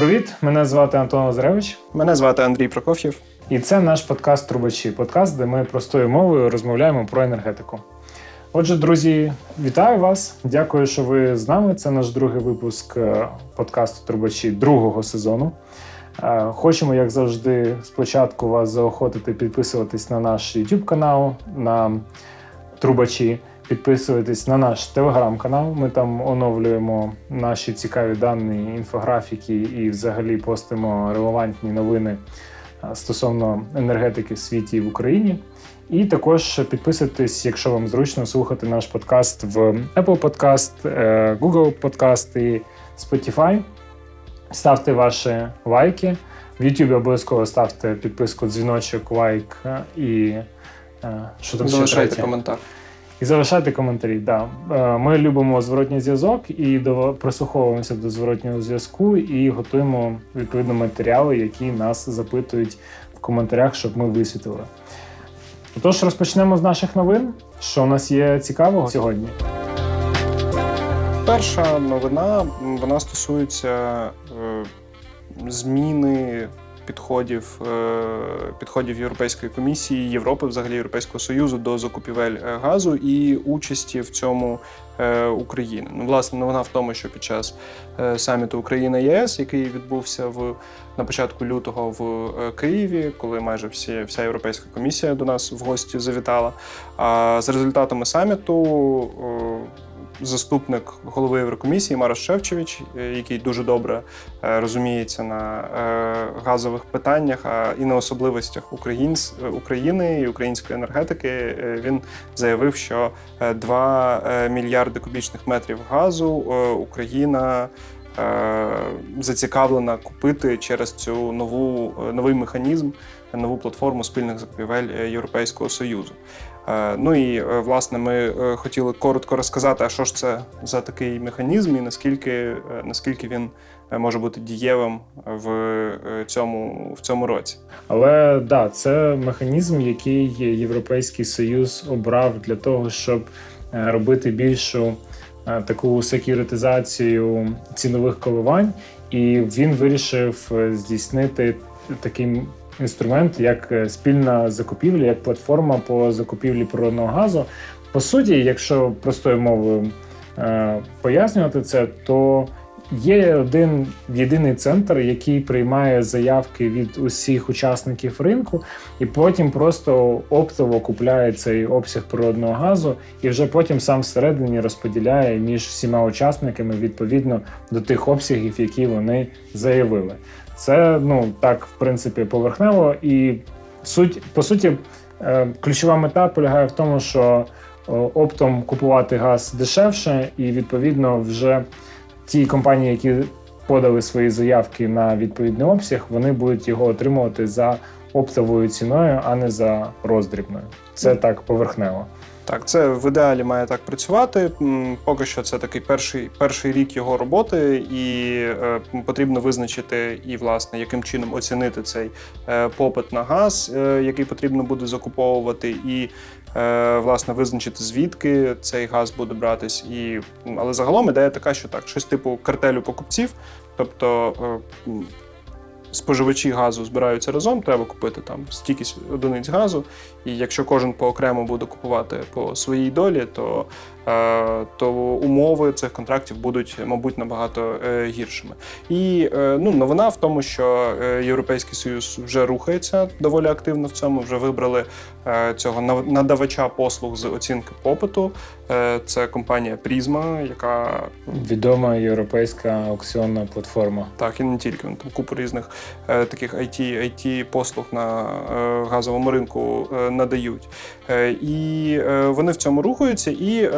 Привіт! Мене звати Антон Лазаревич, Мене звати Андрій Прокоф'єв. і це наш подкаст Трубачі. Подкаст, де ми простою мовою розмовляємо про енергетику. Отже, друзі, вітаю вас! Дякую, що ви з нами. Це наш другий випуск е, подкасту Трубачі другого сезону. Е, Хочемо, як завжди, спочатку вас заохотити підписуватись на наш YouTube канал, на Трубачі. Підписуйтесь на наш телеграм-канал. Ми там оновлюємо наші цікаві дані, інфографіки і взагалі постимо релевантні новини стосовно енергетики в світі і в Україні. І також підписуйтесь, якщо вам зручно слухати наш подкаст в Apple Podcast, е, Google Podcast і Spotify. Ставте ваші лайки. В YouTube обов'язково ставте підписку, дзвіночок, лайк е, і е, що там ще третє? коментар. І залишайте коментарі. Да. Е, Ми любимо зворотній зв'язок і прислуховуємося до зворотнього зв'язку і готуємо відповідно матеріали, які нас запитують в коментарях, щоб ми висвітлили. Отож, розпочнемо з наших новин. Що у нас є цікавого сьогодні? Перша новина вона стосується е, зміни підходів, е, підходів Європейської комісії, Європи, взагалі Європейського Союзу до закупівель е, газу і участі в цьому е, України. Ну, власне, новина в тому, що під час саміту Україна ЄС, який відбувся в на початку лютого в Києві, коли майже всі вся європейська комісія до нас в гості завітала. А за результатами саміту. Заступник голови Єврокомісії Марос Шевчевич, е, який дуже добре е, розуміється на е, газових питаннях і на особливостях України і української енергетики, він заявив, що е, 2 е, мільярди кубічних метрів газу Україна зацікавлена купити через цю нову новий механізм, нову платформу спільних закупівель Європейського Союзу. Е, Ну і е, власне ми е, хотіли коротко розказати, а що ж це за такий механізм, і наскільки, наскільки він може бути дієвим в цьому, в цьому році. Але да, це механізм, який Європейський Союз обрав для того, щоб робити більшу таку секюритизацію цінових коливань, і він вирішив здійснити такий інструмент, як е, спільна закупівля, як платформа по закупівлі природного газу. По суті, якщо простою мовою е, пояснювати це, то Є один єдиний центр, який приймає заявки від усіх учасників ринку, і потім просто оптово купляє цей обсяг природного газу, і вже потім сам всередині розподіляє між всіма учасниками відповідно до тих обсягів, які вони заявили. Це ну так, в принципі, поверхнево, і суть по суті, е, ключова мета полягає в тому, що оптом купувати газ дешевше, і відповідно вже ті компанії, які подали свої заявки на відповідний обсяг, вони будуть його отримувати за оптовою ціною, а не за роздрібною. Це так поверхнево. Так, це в ідеалі має так працювати. Поки що це такий перший, перший рік його роботи, і е, потрібно визначити і власне яким чином оцінити цей е, попит на газ, е, який потрібно буде закуповувати, і е, власне визначити звідки цей газ буде братись. І, але загалом ідея така, що так, щось типу картелю покупців, тобто. Споживачі газу збираються разом, треба купити там стільки одиниць газу, і якщо кожен поокремо буде купувати по своїй долі, то, то умови цих контрактів будуть, мабуть, набагато е, гіршими. І е, ну, новина в тому, що е, Європейський Союз вже рухається доволі активно в цьому. Вже вибрали е, цього надавача послуг з оцінки попиту. Е, це компанія Прізма, яка Відома європейська аукціонна платформа. так, і не тільки там купу різних е, таких IT, IT послуг на е, газовому ринку е, надають. Е, і е, вони в цьому рухаються. І е,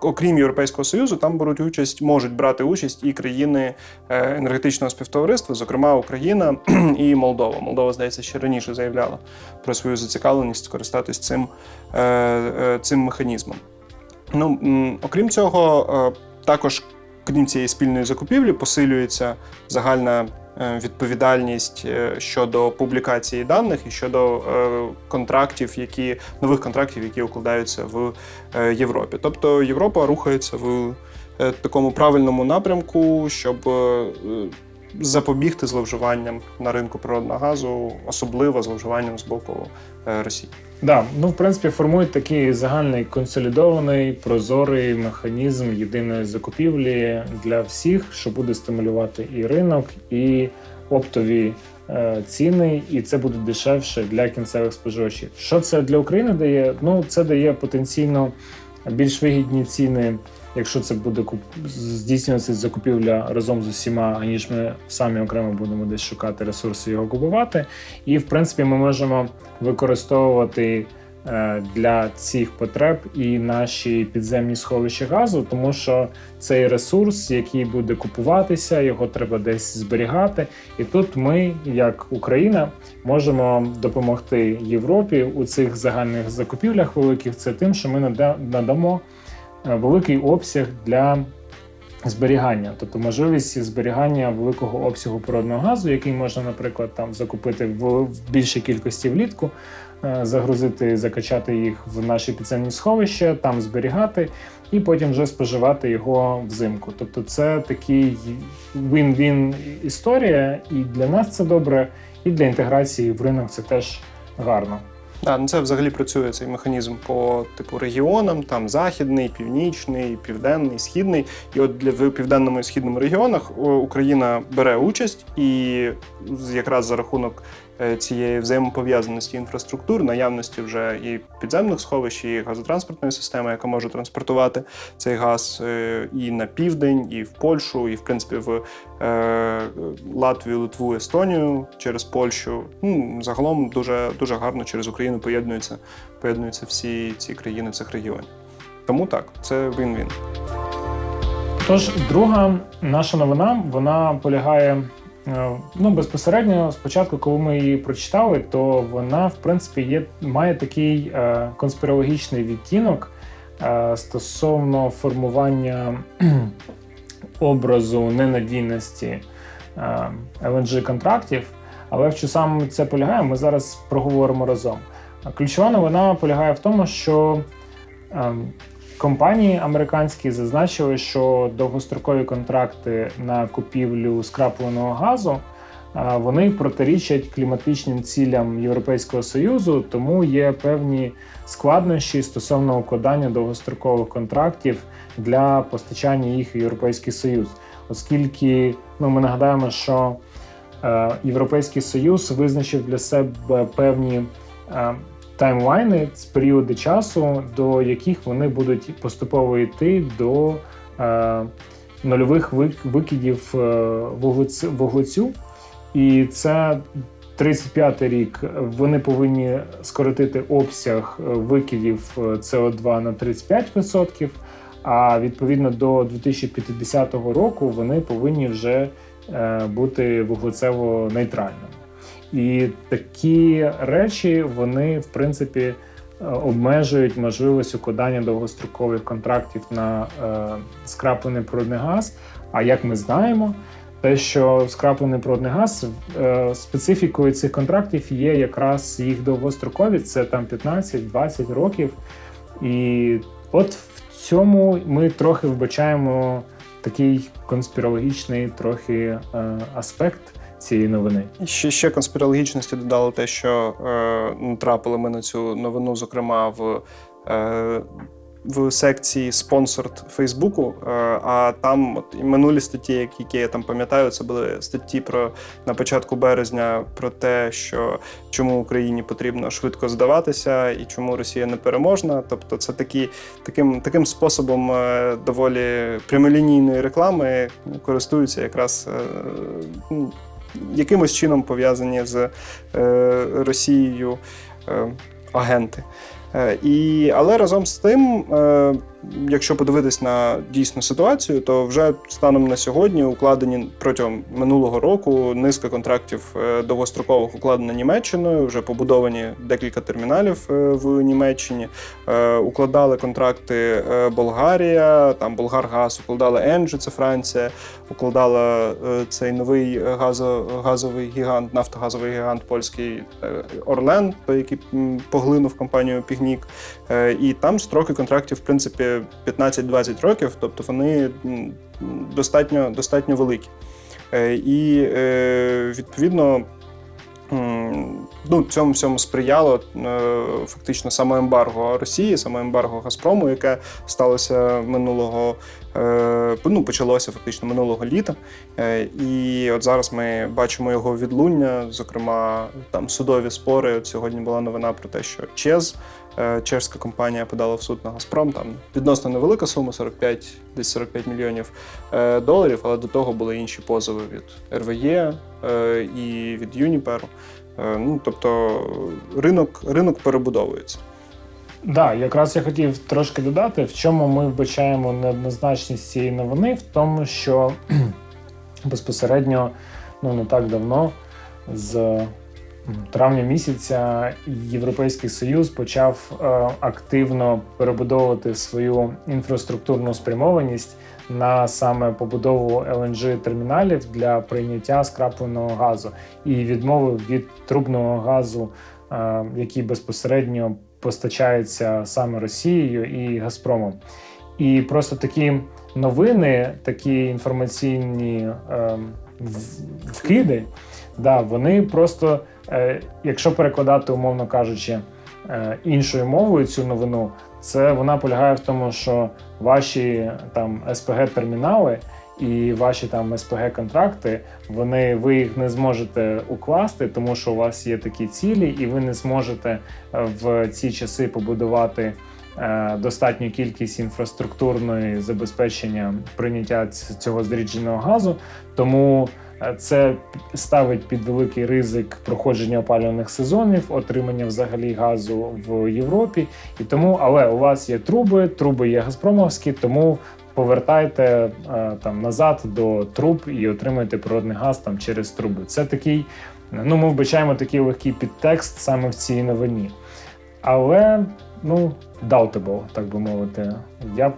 окрім Європейського Союзу, там беруть участь, можуть брати участь і країни е, енергетичного співтовариства, зокрема Україна і Молдова. Молдова, здається, ще раніше заявляла про свою зацікавленість скористатись цим, е, е, цим механізмом. Ну, окрім цього, е, також крім цієї спільної закупівлі, посилюється загальна е, відповідальність е, щодо публікації даних і щодо е, контрактів, які нових контрактів, які укладаються в е, Європі. Тобто Європа рухається в е, такому правильному напрямку, щоб е, запобігти зловживанням на ринку природного газу, особливо зловживанням з боку е, Росії. Да, ну в принципі формують такий загальний консолідований прозорий механізм єдиної закупівлі для всіх, що буде стимулювати і ринок, і оптові е, ціни, і це буде дешевше для кінцевих споживачів. Що це для України дає? Ну це дає потенційно більш вигідні ціни. Якщо це буде куп... здійснюватися закупівля разом з усіма, аніж ми самі окремо будемо десь шукати ресурси його купувати. І в принципі ми можемо використовувати е, для цих потреб і наші підземні сховища газу, тому що цей ресурс, який буде купуватися, його треба десь зберігати. І тут ми, як Україна, можемо допомогти Європі у цих загальних закупівлях великих. Це тим, що ми нада- надамо великий обсяг для зберігання, тобто можливість зберігання великого обсягу природного газу, який можна, наприклад, там закупити в, в більшій кількості влітку, е, загрузити, закачати їх в наші підземні сховища, там зберігати, і потім вже споживати його взимку. Тобто, це такий він-він історія, і для нас це добре, і для інтеграції в ринок це теж гарно. Да, ну це взагалі працює цей механізм по типу регіонам, там західний, північний, південний, східний. І от для в південному і східному регіонах Україна бере участь, і якраз за рахунок цієї взаємопов'язаності інфраструктур, наявності вже і підземних сховищ, і газотранспортної системи, яка може транспортувати цей газ е, і на південь, і в Польщу, і в принципі в е, Латвію, Литву, Естонію через Польщу. Ну, загалом дуже, дуже гарно через Україну поєднуються, поєднуються всі ці країни цих регіонів. Тому так, це він-він. Тож, друга наша новина вона полягає е, ну, безпосередньо. Спочатку, коли ми її прочитали, то вона, в принципі, є, має такий е, конспірологічний відтінок е, стосовно формування образу ненадійності е, LNG контрактів. Але в саме це полягає, ми зараз проговоримо разом. Ключова новина полягає в тому, що ем, Компанії американські зазначили, що довгострокові контракти на купівлю скрапленого газу вони протирічать кліматичним цілям Європейського союзу, тому є певні складнощі стосовно укладання довгострокових контрактів для постачання їх в Європейський Союз, оскільки ну, ми нагадаємо, що е, Європейський Союз визначив для себе певні е, таймлайни періоди часу, до яких вони будуть поступово йти до е, нульових викидів е, вуглецю. І це 35 рік. Вони повинні скоротити обсяг е, викидів е, СО2 на 35%, а відповідно до 2050 року вони повинні вже е, бути вуглецево нейтральними. І такі речі вони в принципі е, обмежують можливість укладання довгострокових контрактів на е, скраплений природний газ. А як ми знаємо, те, що скраплений природний газ е, специфікою цих контрактів є якраз їх довгостроковість, це там 15-20 років. І от в цьому ми трохи вбачаємо такий конспірологічний трохи аспект цієї новини. Ще, ще конспірологічності додало те, що е, натрапили ми на цю новину, зокрема в, е, в секції спонсорд Фейсбуку. Е, а там от, і минулі статті, які, я там пам'ятаю, це були статті про на початку березня про те, що чому Україні потрібно швидко здаватися і чому Росія не переможна. Тобто, це такі, таким, таким способом е, доволі прямолінійної реклами користуються якраз. Якимось чином пов'язані з е, Росією е, агенти. Е, і, але разом з тим, якщо подивитись на дійсну ситуацію, то вже станом на сьогодні укладені протягом минулого року низка контрактів е, довгострокових укладено Німеччиною. Вже побудовані декілька терміналів е, в Німеччині. Е, Укладали контракти Болгарія, там Болгаргаз, укладали Енджі, це Франція, укладала цей новий газо, газовий гігант, нафтогазовий гігант польський Орлен, той, який поглинув компанію Пігнік. Е, І там строки контрактів, в принципі, 15-20 років, тобто вони достатньо, достатньо великі. Е, І е, відповідно. Ну, цьому всьому сприяло фактично саме ембарго Росії, саме ембарго Газпрому, яке сталося минулого, ну, почалося фактично минулого літа. І от зараз ми бачимо його відлуння, зокрема, там судові спори. От сьогодні була новина про те, що ЧЕЗ, чешська компанія, подала в суд на Газпром. Там відносно невелика сума 45, десь 45 мільйонів е, доларів, але до того були інші позови від РВЄ е, і від Юніперу. Е, Ну, тобто ринок, ринок перебудовується. Да, якраз я хотів трошки додати, в чому ми вбачаємо неоднозначність цієї новини, в тому, що безпосередньо ну не так давно, з травня місяця, Європейський Союз почав е, активно перебудовувати свою інфраструктурну спрямованість на саме побудову LNG терміналів для прийняття скрапленого газу і відмовив від трубного газу, е, який безпосередньо постачається саме Росією і Газпромом. І просто такі новини, такі інформаційні е, вкиди, да, вони просто, е, якщо перекладати, умовно кажучи, е, іншою мовою цю новину, це вона полягає в тому, що ваші там СПГ-термінали і ваші там СПГ-контракти, вони ви їх не зможете укласти, тому що у вас є такі цілі, і ви не зможете е, в ці часи побудувати достатню кількість інфраструктурної забезпечення прийняття цього зрідженого газу. Тому це ставить під великий ризик проходження опалювальних сезонів, отримання взагалі газу в Європі. І тому, але у вас є труби, труби є газпромовські, тому повертайте е, там назад до труб і отримуйте природний газ там через труби. Це такий. Ну, ми вбачаємо такий легкий підтекст саме в цій новині. Але ну, doubtable, так би мовити. Я б,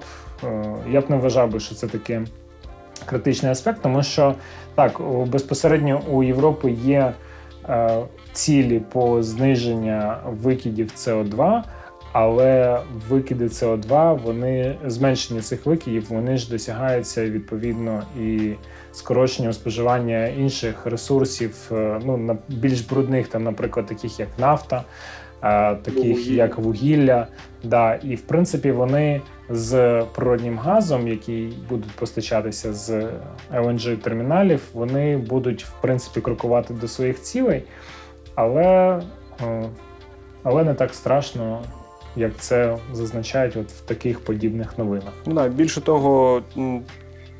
е, я б не вважав би, що це таке критичний аспект, тому що так, безпосередньо у Європи є е, цілі по зниженню викидів СО2, але викиди СО2, вони зменшення цих викидів, вони ж досягаються відповідно і скороченням споживання інших ресурсів, е, ну на більш брудних, там, наприклад, таких як нафта, таких Вугілля. як вугілля. Да, і в принципі вони з природнім газом, який будуть постачатися з LNG терміналів, вони будуть в принципі крокувати до своїх цілей, але, е, але не так страшно, як це зазначають от в таких подібних новинах. Ну, да, більше того,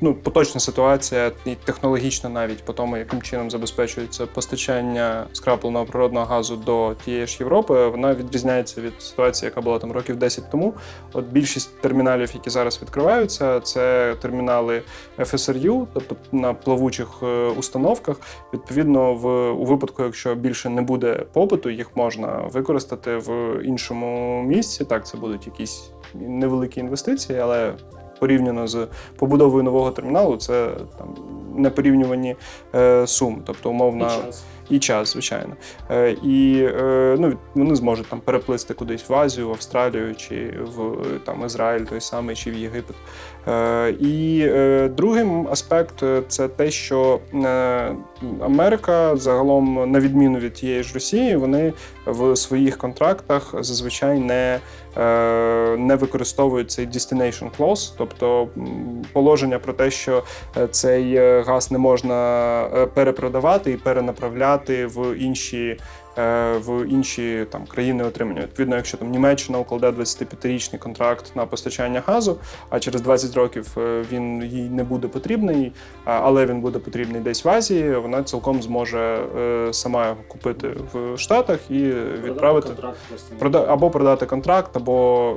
ну, поточна ситуація, і технологічно навіть по тому, яким чином забезпечується постачання скрапленого природного газу до тієї ж Європи, вона відрізняється від ситуації, яка була там років 10 тому. От більшість терміналів, які зараз відкриваються, це термінали FSRU, тобто на плавучих е, установках. Відповідно, в у випадку, якщо більше не буде попиту, їх можна використати в іншому місці. Так, це будуть якісь невеликі інвестиції, але порівняно з побудовою нового терміналу, це там непорівнювані е, суми. Тобто, умовно, і час, звичайно. Е, і е, ну, вони зможуть там переплисти кудись в Азію, в Австралію, чи в там Ізраїль той самий, чи в Єгипет. Е, і е, другим аспект е, це те, що Америка загалом, на відміну від тієї ж Росії, вони в своїх контрактах зазвичай не, не використовують цей destination clause, тобто положення про те, що цей газ не можна перепродавати і перенаправляти в інші. Е, В інші там країни отримання. Відповідно, якщо там Німеччина укладе 25-річний контракт на постачання газу, а через 20 років е, він їй не буде потрібний, але він буде потрібний десь в Азії, вона цілком зможе е, сама його купити в Штатах і відправити прода або продати контракт, або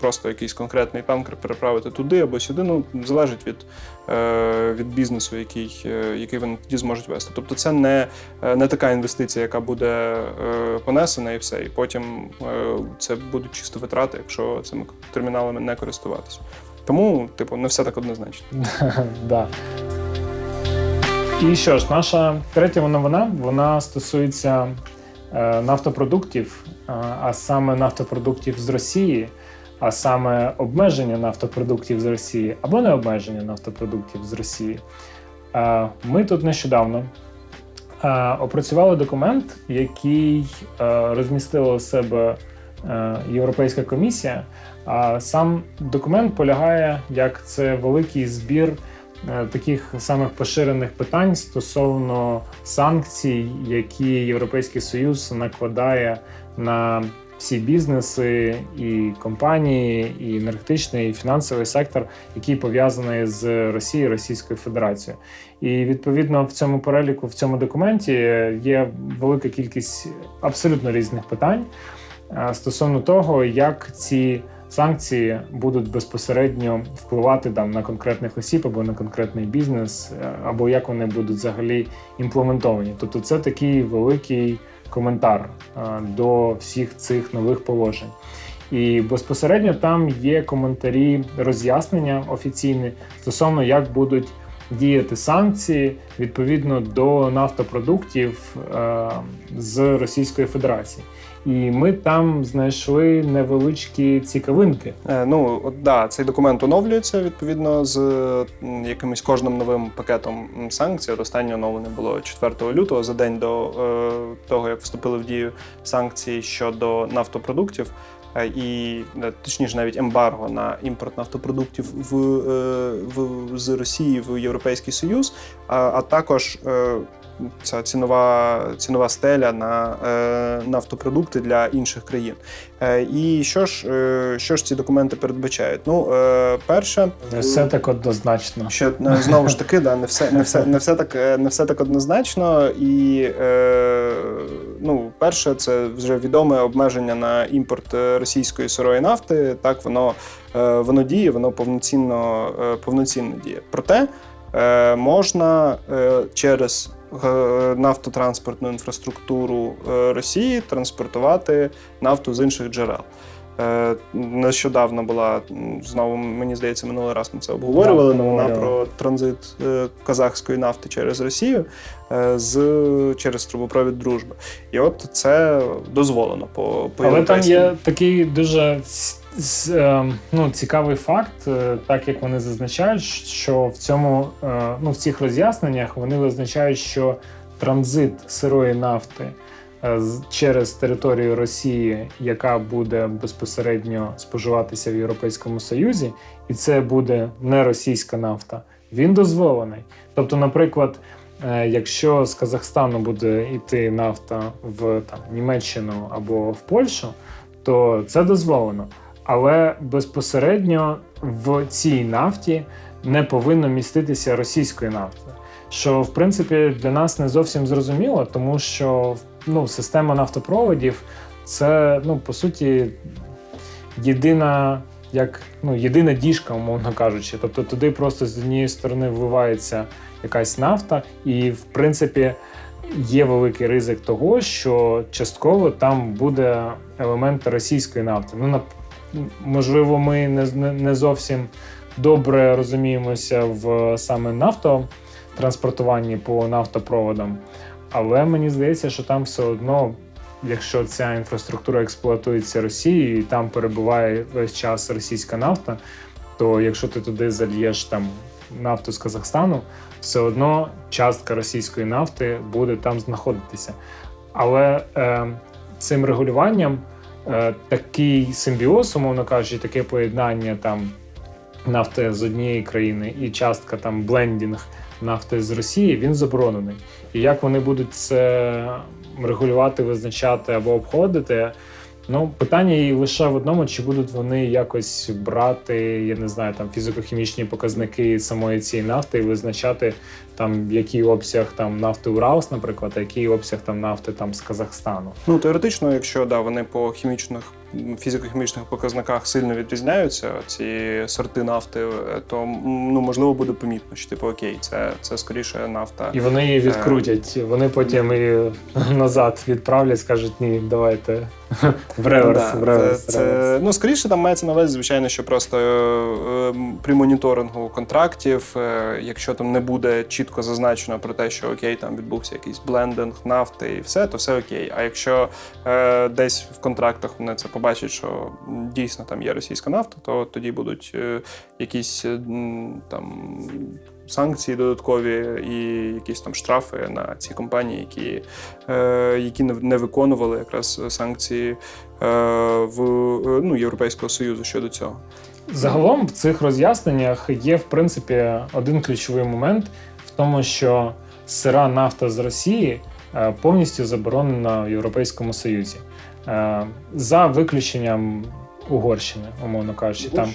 просто якийсь конкретний танкер переправити туди або сюди. Ну залежить від, від бізнесу, який, який вони тоді зможуть вести. Тобто, це не, не така інвестиція, яка буде понесена, і все. І потім е, це будуть чисто витрати, якщо цими терміналами не користуватися. Тому, типу, не все так однозначно. да. І що ж, наша третя новина вона стосується е, нафтопродуктів, е, а саме нафтопродуктів з Росії, а саме обмеження нафтопродуктів з Росії або не обмеження нафтопродуктів з Росії. Е, Ми тут нещодавно е, опрацювали документ, який е, розмістила у себе е, Європейська комісія. А сам документ полягає як це великий збір е, таких самих поширених питань стосовно санкцій, які Європейський Союз накладає на всі бізнеси і компанії, і енергетичний, і фінансовий сектор, який пов'язаний з Росією, Російською Федерацією. І відповідно в цьому переліку, в цьому документі є велика кількість абсолютно різних питань е, стосовно того, як ці санкції будуть безпосередньо впливати там на конкретних осіб або на конкретний бізнес, е, або як вони будуть взагалі імплементовані. Тобто, це такий великий коментар е, до всіх цих нових положень. І безпосередньо там є коментарі роз'яснення офіційні стосовно як будуть діяти санкції відповідно до нафтопродуктів е, з Російської Федерації. І ми там знайшли невеличкі цікавинки. Е, Ну, от, да, цей документ оновлюється відповідно з якимось кожним новим пакетом санкцій. От останнє оновлене було 4 лютого за день до е, того, як вступили в дію санкції щодо нафтопродуктів. Е, І е, точніше, навіть ембарго на імпорт нафтопродуктів в, е, в з Росії в Європейський Союз, а, а також ця цінова, цінова стеля на е, нафтопродукти для інших країн. Е, І що ж, е, що ж ці документи передбачають? Ну, е, перше, Не все так однозначно. що ну, знову ж таки, да, не все, не все, не все так, не все так однозначно. І е, ну, перше, це вже відоме обмеження на імпорт російської сирої нафти. Так воно, е, воно діє, воно повноцінно, е, повноцінно діє. Проте можна через нафтотранспортну інфраструктуру е, Росії транспортувати нафту з інших джерел. Е, Нещодавно була знову, мені здається, минулий раз ми це обговорювали. Так, Новина про транзит е, казахської нафти через Росію е, з через трубопровід дружби. І от це дозволено по, по Але там є такий дуже е, ну, цікавий факт, е, так як вони зазначають, що в цьому е, ну, в цих роз'ясненнях вони визначають, що транзит сирої нафти е, через територію Росії, яка буде безпосередньо споживатися в Європейському Союзі, і це буде не російська нафта, він дозволений. Тобто, наприклад. Якщо з Казахстану буде йти нафта в там, Німеччину або в Польщу, то це дозволено. Але безпосередньо в цій нафті не повинно міститися російської нафти. Що в принципі для нас не зовсім зрозуміло, тому що ну, система нафтопроводів це ну, по суті єдина, як ну, єдина діжка, умовно кажучи. Тобто туди просто з однієї сторони вливається якась нафта, і в принципі є великий ризик того, що частково там буде елемент російської нафти. Ну, можливо, ми не, не, зовсім добре розуміємося в саме нафтотранспортуванні по нафтопроводам, але мені здається, що там все одно. Якщо ця інфраструктура експлуатується Росією і там перебуває весь час російська нафта, то якщо ти туди зальєш там нафту з Казахстану, все одно частка російської нафти буде там знаходитися. Але е, цим регулюванням такий симбіоз, умовно кажучи, таке поєднання там нафти з однієї країни і частка там блендінг нафти з Росії, він заборонений. І як вони будуть це регулювати, визначати або обходити? Ну, питання і лише в одному, чи будуть вони якось брати, я не знаю, там фізико-хімічні показники самої цієї нафти і визначати там який обсяг там нафти Уралс, наприклад, а який обсяг там нафти там з Казахстану. Ну, теоретично, якщо да, вони по хімічних фізико-хімічних показниках сильно відрізняються, ці сорти нафти, е, то ну можливо буде помітно, що типу окей, це, це скоріше нафта. І вони її відкрутять. Вони потім її назад відправлять, скажуть, ні, давайте в реверс, Да, в реверс. це, ну, скоріше там мається на увазі, звичайно, що просто е, е, при моніторингу контрактів, е, якщо там не буде чітко зазначено про те, що окей, там відбувся якийсь блендинг нафти і все, то все окей. А якщо е, десь в контрактах вони це побачать, що дійсно там є російська нафта, то тоді будуть якісь там санкції додаткові і якісь там штрафи на ці компанії, які, е, які не- виконували якраз санкції е, в е, ну, Європейського Союзу щодо цього. Загалом в цих роз'ясненнях є в принципі один ключовий момент в тому, що сира нафта з Росії повністю заборонена в Європейському Союзі. За виключенням Угорщини, умовно кажучи, там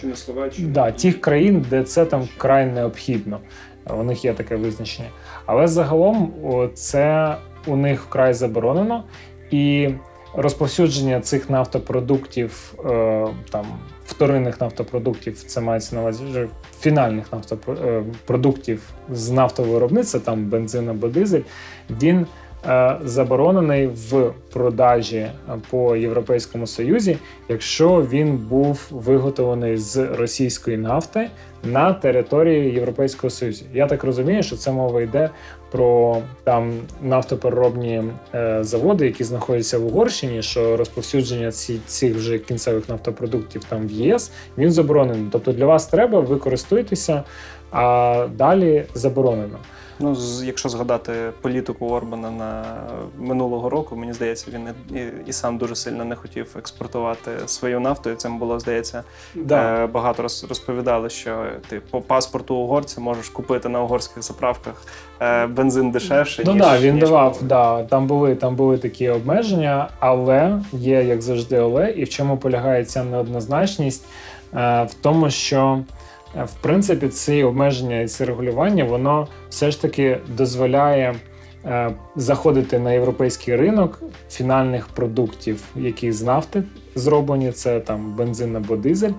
да, тих країн, де це там край необхідно. У них є таке визначення. Але загалом це у них вкрай заборонено, і розповсюдження цих нафтопродуктів, е, там вторинних нафтопродуктів, це мається на увазі вже фінальних нафтопродуктів з нафтового виробництва, там бензин або дизель, він е, заборонений в продажі е, по Європейському Союзі, якщо він був виготовлений з російської нафти на території Європейського Союзу. Я так розумію, що це мова йде про там нафтопереробні е, заводи, які знаходяться в Угорщині, що розповсюдження ці, цих вже кінцевих нафтопродуктів там в ЄС він заборонений. Тобто для вас треба, ви користуєтеся, а далі заборонено. Ну, якщо згадати політику Орбана на минулого року, мені здається, він і, і, сам дуже сильно не хотів експортувати свою нафту. І цим було, здається, Да. е, багато роз, розповідали, що ти по паспорту угорця можеш купити на угорських заправках е, бензин дешевше. Ну ніж, да, він ніж давав, да, там були, там були такі обмеження, але є, як завжди, але, і в чому полягає ця неоднозначність? Е, в тому, що в принципі ці обмеження і це регулювання, воно все ж таки дозволяє е, заходити на європейський ринок фінальних продуктів, які з нафти зроблені, це там бензин або дизель,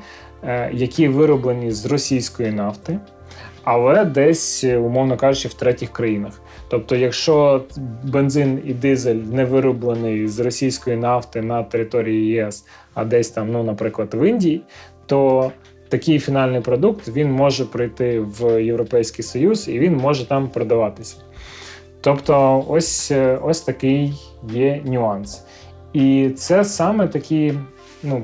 е, які вироблені з російської нафти. Але десь, умовно кажучи, в третіх країнах. Тобто, якщо бензин і дизель не вироблений з російської нафти на території ЄС, а десь там, ну, наприклад, в Індії, то такий фінальний продукт він може прийти в Європейський Союз і він може там продаватися. Тобто, ось, е, ось такий є нюанс. І це саме такі, ну,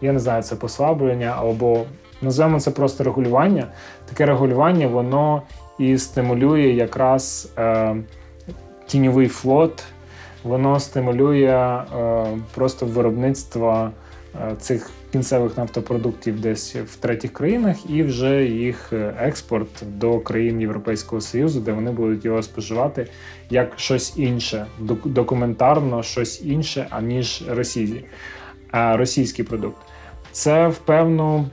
я не знаю, це послаблення або називаємо це просто регулювання. Таке регулювання воно і стимулює якраз е, тіньовий флот, воно стимулює е, просто виробництво е, цих кінцевих нафтопродуктів десь в третіх країнах, і вже їх е, експорт до країн Європейського Союзу, де вони будуть його споживати як щось інше, документарно щось інше, аніж Росії, російський продукт. Це в певну.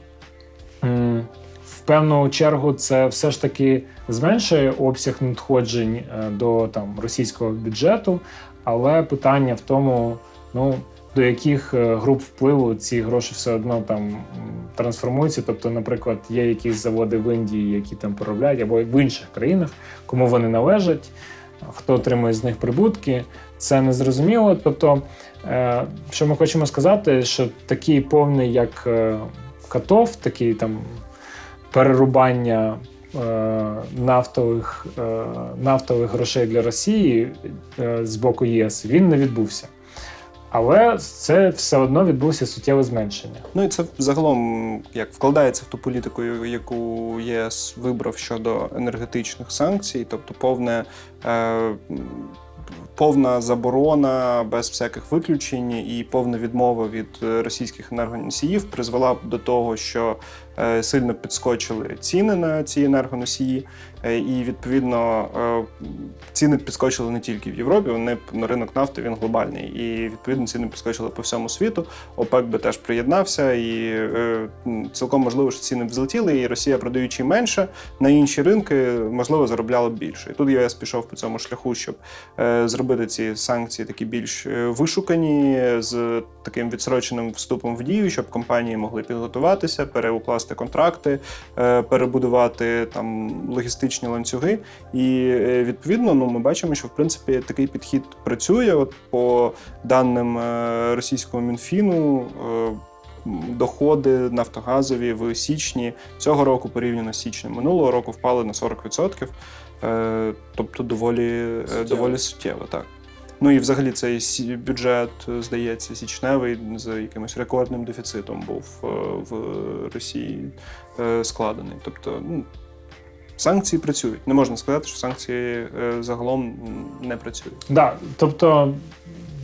В певну чергу це все ж таки зменшує обсяг надходжень е, до там російського бюджету, але питання в тому, ну до яких е, груп впливу ці гроші все одно там трансформуються. Тобто, наприклад, є якісь заводи в Індії, які там поробляють, або в інших країнах, кому вони належать, хто отримує з них прибутки, це незрозуміло. Тобто, е, що ми хочемо сказати, що такий повний, як е, Катов, такий там перерубання нафтових, нафтових грошей для Росії з боку ЄС, він не відбувся. Але це все одно відбулося суттєве зменшення. Ну і це загалом як вкладається в ту політику, яку ЄС вибрав щодо енергетичних санкцій, тобто повне. Е, Повна заборона без всяких виключень і повна відмова від е, російських енергоносіїв призвела до того, що сильно підскочили ціни на ці енергоносії, е, і відповідно е, ціни підскочили не тільки в Європі. Вони на ринок нафти він глобальний, і відповідно ціни підскочили по всьому світу. ОПЕК би теж приєднався, і е, цілком можливо, що ціни б злетіли, і Росія, продаючи менше на інші ринки, можливо, заробляла б більше. І тут ЄС пішов по цьому шляху, щоб е, зробити ці санкції такі більш е, вишукані з таким відсроченим вступом в дію, щоб компанії могли підготуватися, переукласти контракти, е, перебудувати там логістичні ланцюги. І е, відповідно, ну ми бачимо, що в принципі такий підхід працює. От по даним е, російського мінфіну. Доходи нафтогазові в січні цього року порівняно з січнем минулого року впали на 40%. Е, тобто доволі. Суттєво. доволі суттєво, так. Ну і взагалі цей бюджет, е, здається, січневий з якимось рекордним дефіцитом був е, в Росії е, складений. Тобто, ну, Санкції працюють. Не можна сказати, що санкції загалом не працюють. Да, тобто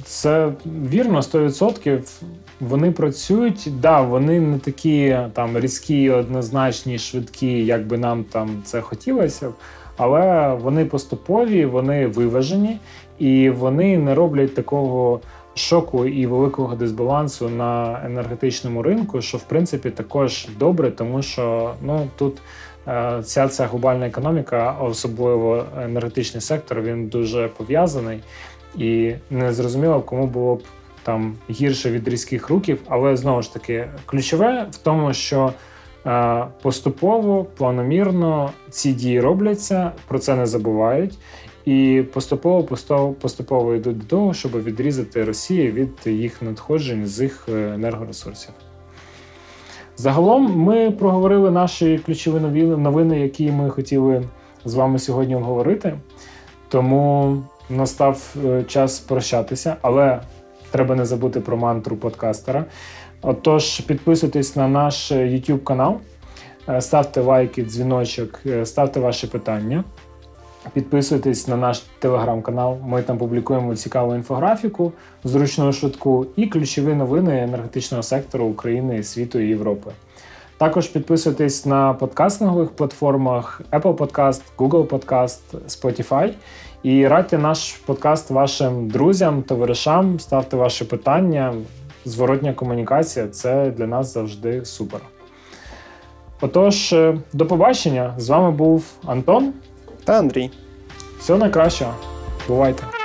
це вірно, 100%. Вони працюють, да, вони не такі там різкі, однозначні, швидкі, як би нам там це хотілося, але вони поступові, вони виважені і вони не роблять такого шоку і великого дисбалансу на енергетичному ринку, що в принципі також добре, тому що ну тут. е, ця глобальна економіка, особливо енергетичний сектор, він дуже пов'язаний, і не зрозуміло, кому було б там гірше від різких руків. Але знову ж таки, ключове в тому, що поступово, планомірно ці дії робляться, про це не забувають. І поступово поступово, йдуть до того, щоб відрізати Росію від їх надходжень з їх е, енергоресурсів. Загалом ми проговорили наші ключові новини, які ми хотіли з вами сьогодні обговорити. Тому настав е, час прощатися, але треба не забути про мантру подкастера. Отож, підписуйтесь на наш е, YouTube канал, е, ставте лайки, дзвіночок, е, ставте ваші питання. Підписуйтесь на наш телеграм-канал. Ми там публікуємо цікаву інфографіку, зручну швидку і ключові новини енергетичного сектору України, світу і Європи. Також підписуйтесь на подкастингових платформах Apple Podcast, Google Podcast, Spotify. І радьте наш подкаст вашим друзям, товаришам, ставте ваші питання. Зворотня комунікація це для нас завжди супер. Отож, е, до побачення. З вами був Антон. Та Андрій. Всього найкращого. Бувайте!